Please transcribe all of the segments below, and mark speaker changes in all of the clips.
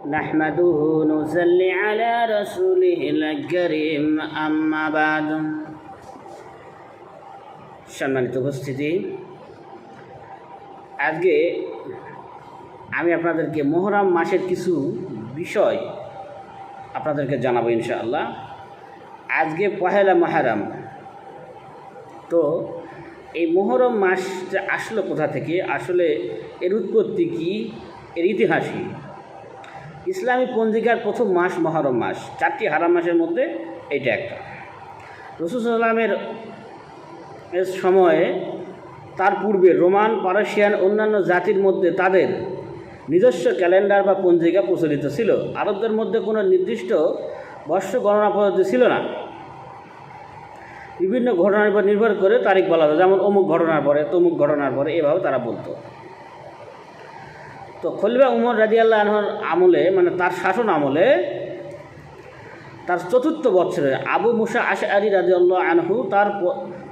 Speaker 1: نحمده نصلي على رسوله الكريم أما بعد সম্মানিত উপস্থিতি আজকে আমি আপনাদেরকে মোহরম মাসের কিছু বিষয় আপনাদেরকে জানাবো ইনশাআল্লাহ আজকে পহেলা মহারাম তো এই মোহরম মাসটা আসলো কোথা থেকে আসলে এর উৎপত্তি কী এর ইতিহাস কী ইসলামী পঞ্জিকার প্রথম মাস মহরম মাস। চারটি হারাম মাসের মধ্যে এইটা একটা। রসুল সাল্লামের এর সময়ে, তার পূর্বে রোমান, পারসিয়ান, অন্যান্য জাতির মধ্যে তাদের নিজস্ব ক্যালেন্ডার বা পঞ্জিকা প্রচলিত ছিল। আরবদের মধ্যে কোনো নির্দিষ্ট বর্ষ গণনা পদ্ধতি ছিল না। বিভিন্ন ঘটনার উপর নির্ভর করে তারিখ বলা হতো যেমন অমুক ঘটনার পরে, তমুক ঘটনার পরে এভাবে তারা বলতো। তো খলিফা উমর রাজি আল্লাহ আনহর আমলে মানে তার শাসন আমলে, তার চতুর্থ বছরে আবু মুসা আশা আলী রাজি আল্লাহ আনহু তার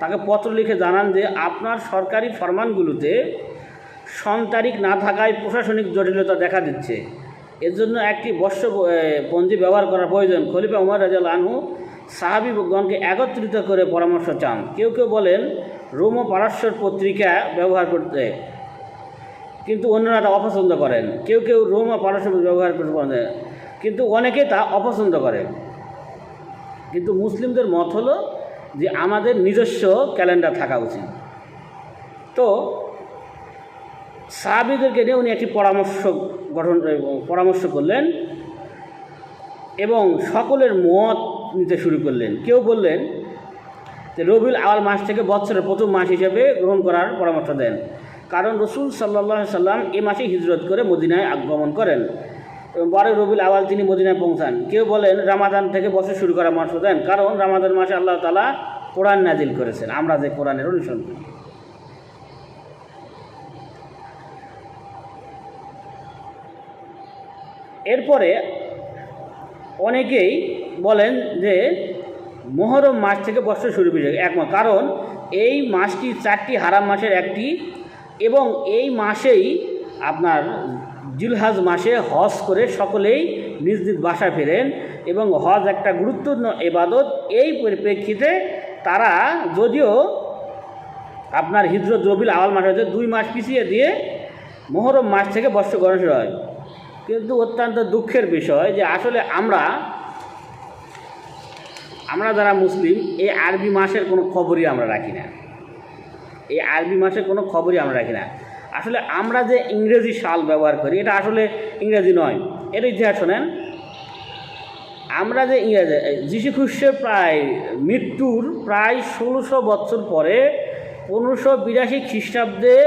Speaker 1: তাকে পত্র লিখে জানান যে, আপনার সরকারি ফরমানগুলোতে সন তারিখ না থাকায় প্রশাসনিক জটিলতা দেখা দিচ্ছে। এর জন্য একটি বর্ষ পঞ্জি ব্যবহার করা প্রয়োজন। খলিফা উমর রাজি আল্লাহ আনহু সাহাবিগণকে একত্রিত করে পরামর্শ চান। কেউ কেউ বলেন, রোম ও পারস্যর পত্রিকা ব্যবহার করতে কিন্তু অন্যরা তা অপছন্দ করেন। কেউ কেউ রোম ও পারস্য ব্যবহার পারেন কিন্তু অনেকে তা অপছন্দ করে। কিন্তু মুসলিমদের মত হলো যে আমাদের নিজস্ব ক্যালেন্ডার থাকা উচিত। তো সাহাবিদেরকে নিয়ে উনি একটি পরামর্শ গঠন পরামর্শ করলেন এবং সকলের মত নিতে শুরু করলেন। কেউ বললেন যে রবিউল আওয়াল মাস থেকে বছরের প্রথম মাস হিসেবে গ্রহণ করার পরামর্শ দেন। কারণ রসুল সাল্লাহ সাল্লাম এ মাসে হিজরত করে মদিনায় আগমন করেন। এবং রবিল আওয়াল তিনি মদিনায় পৌঁছান। কেউ বলেন, রামাদান থেকে বছর শুরু করা পরামর্শ দেন। কারণ রামাদান মাসে আল্লাহ তালা কোরআন নাজিল করেছেন। আমরা যে কোরআনের অনুসরণ করি। এরপরে অনেকেই বলেন যে, মহরম মাস থেকে বছর শুরু বিষয় একমত। কারণ এই মাসটি চারটি হারাম মাসের একটি এবং এই মাসেই আপনার জিলহাজ মাসে হজ করে সকলেই নিজ নিজ বাসা ফেরেন এবং হজ একটা গুরুত্বপূর্ণ এবাদত। এই পরিপ্রেক্ষিতে তারা যদিও আপনার হিজরত রবিল আওয়াল মাস হচ্ছে দুই মাস পিছিয়ে দিয়ে মোহরম মাস থেকে বর্ষ গণনা শুরু হয়। কিন্তু অত্যন্ত দুঃখের বিষয় যে আসলে আমরা আমরা যারা মুসলিম, এই আরবি মাসের কোনো খবরই আমরা রাখি না। এই আরবি মাসের কোনো খবরই আমরা রাখি না। আসলে আমরা যে ইংরেজি সাল ব্যবহার করি, এটা আসলে ইংরেজি নয় এর ইতিহাস শোনেন। আমরা যে ইংরেজি যিশু খ্রিস্টের প্রায় মৃত্যুর প্রায় ষোলোশো বছর পরে পনেরোশো বিরাশি খ্রিস্টাব্দে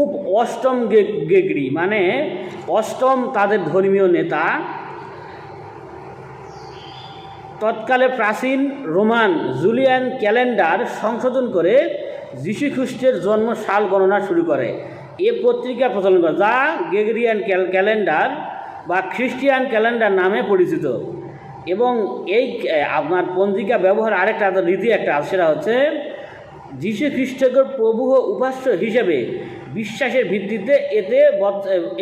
Speaker 1: উপ অষ্টম গেগরি মানে অষ্টম তাদের ধর্মীয় নেতা, তৎকালে প্রাচীন রোমান জুলিয়ান ক্যালেন্ডার সংশোধন করে খ্রিস্টের জন্ম সাল গণনা শুরু করে। এ পত্রিকা প্রচলন করে, যা গেগরিয়ান ক্যালেন্ডার বা খ্রিস্টিয়ান ক্যালেন্ডার নামে পরিচিত। এবং এই, আপনার পঞ্জিকা ব্যবহার আরেকটা রীতি একটা আছে, সেটা হচ্ছে যীশু খ্রিস্টকে প্রভু উপাস্য হিসেবে বিশ্বাসের ভিত্তিতে এতে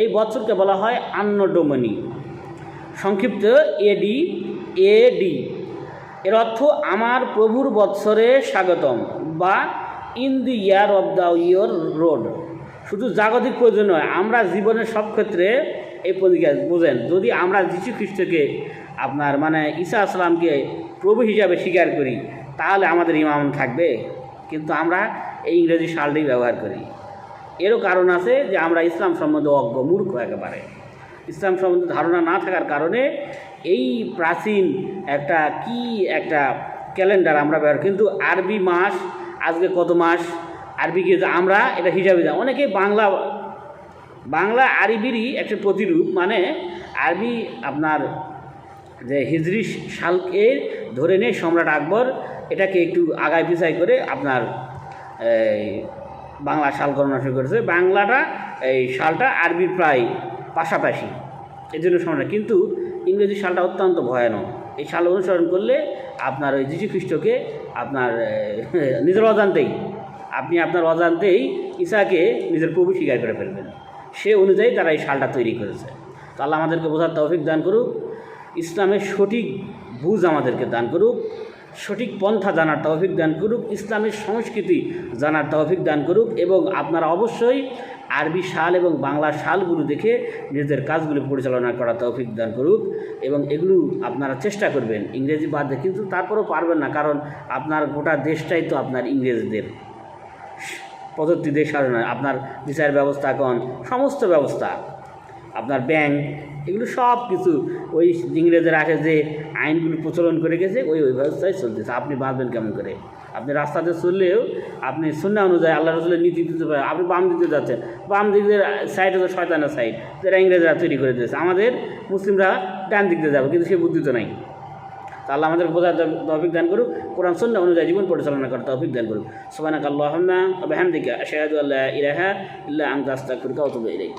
Speaker 1: এই বৎসরকে বলা হয় আন্ন ডোমনি সংক্ষিপ্ত এডি এডি এর অর্থ, আমার প্রভুর বৎসরে স্বাগতম বা in the year of the your lord শুধু জাগতিক প্রয়োজন নয়, আমরা জীবনের সব ক্ষেত্রে এই পত্রিকা বোঝেন। যদি আমরা যীশু খ্রিস্টকে আপনার মানে ঈসা আসলামকে প্রভু হিসাবে স্বীকার করি, তাহলে আমাদের ইমাম থাকবে। কিন্তু আমরা এই ইংরেজি সালটাই ব্যবহার করি। এরও কারণ আছে যে আমরা ইসলাম সম্বন্ধে অজ্ঞ, মূর্খ একেবারে। ইসলাম সম্বন্ধে ধারণা না থাকার কারণে এই প্রাচীন একটা কি একটা ক্যালেন্ডার আমরা ব্যবহার কিন্তু আরবি মাস আজকে কত মাস? আরবিকে যে আমরা এটা হিসাবে যাই অনেকে বাংলা বাংলা আরবিরই একটা প্রতিরূপ। মানে আরবি আপনার যে হিজরি সালকে ধরে নিয়ে সম্রাট আকবর এটাকে একটু আগায় পিছাই করে আপনার বাংলা সাল গণনা শুরু করেছে। বাংলাটা এই সালটা আরবির প্রায় পাশাপাশি। এই জন্য সম্রাট। কিন্তু ইংরেজি সালটা অত্যন্ত ভয়ানক। এই সাল অনুসরণ করলে আপনার ওই যীশু খ্রিস্টকে আপনার নিজের অজান্তেই, আপনি আপনার অজান্তেই ঈশাকে নিজের প্রভু স্বীকার করে ফেলবেন। সে অনুযায়ী তারা এই শালটা তৈরি করেছে। তো আল্লাহ আমাদেরকে বোঝার তৌফিক দান করুক। ইসলামের সঠিক বুঝ আমাদেরকে দান করুক। সঠিক পন্থা জানার তৌফিক দান করুক। ইসলামের সংস্কৃতি জানার তৌফিক দান করুক এবং আপনারা অবশ্যই আরবি শাল এবং বাংলা শালগুলো দেখে নিজেদের কাজগুলো পরিচালনা করা তৌফিক দান করুক এবং এগুলো আপনারা চেষ্টা করবেন। ইংরেজি বাদ দিয়ে কিন্তু তারপরেও পারবেন না, কারণ আপনার গোটা দেশটাই তো আপনার ইংরেজদের। পদ্ধতি দেশ আপনার বিচার ব্যবস্থা এখন সমস্ত ব্যবস্থা। আপনার ব্যাংক এগুলো সব কিছু ওই ইংরেজের আগে যে আইনগুলো প্রচলন করে গেছে, ওই ওই ব্যবস্থায় চলতেছে। আপনি বাঁচবেন কেমন করে? আপনি রাস্তাতে চললেও আপনি শূন্য অনুযায়ী আল্লাহ রসুলের নীতি দিতে পারেন, আপনি বাম দিতে যাচ্ছেন। বাম দিকের সাইডে তো শয়তানের সাইড যেটা ইংরেজরা তৈরি করে দিয়েছে। আমাদের মুসলিমরা ডান দিক দিয়ে যাবে, কিন্তু সে বুদ্ধি তো নাই। তা আল্লাহ আমাদের বোঝার তৌফিক দান করুক, কোরআন সন্ন্য অনুযায়ী জীবন পরিচালনা করার তৌফিক দান করুক। সুবহানাক আল্লাহুম্মা ওয়া বিহামদিকা, আশহাদু আল্লা ইলাহা ইল্লা আনতা, আস্তাগফিরুকা ওয়া আতুবু ইলাইক।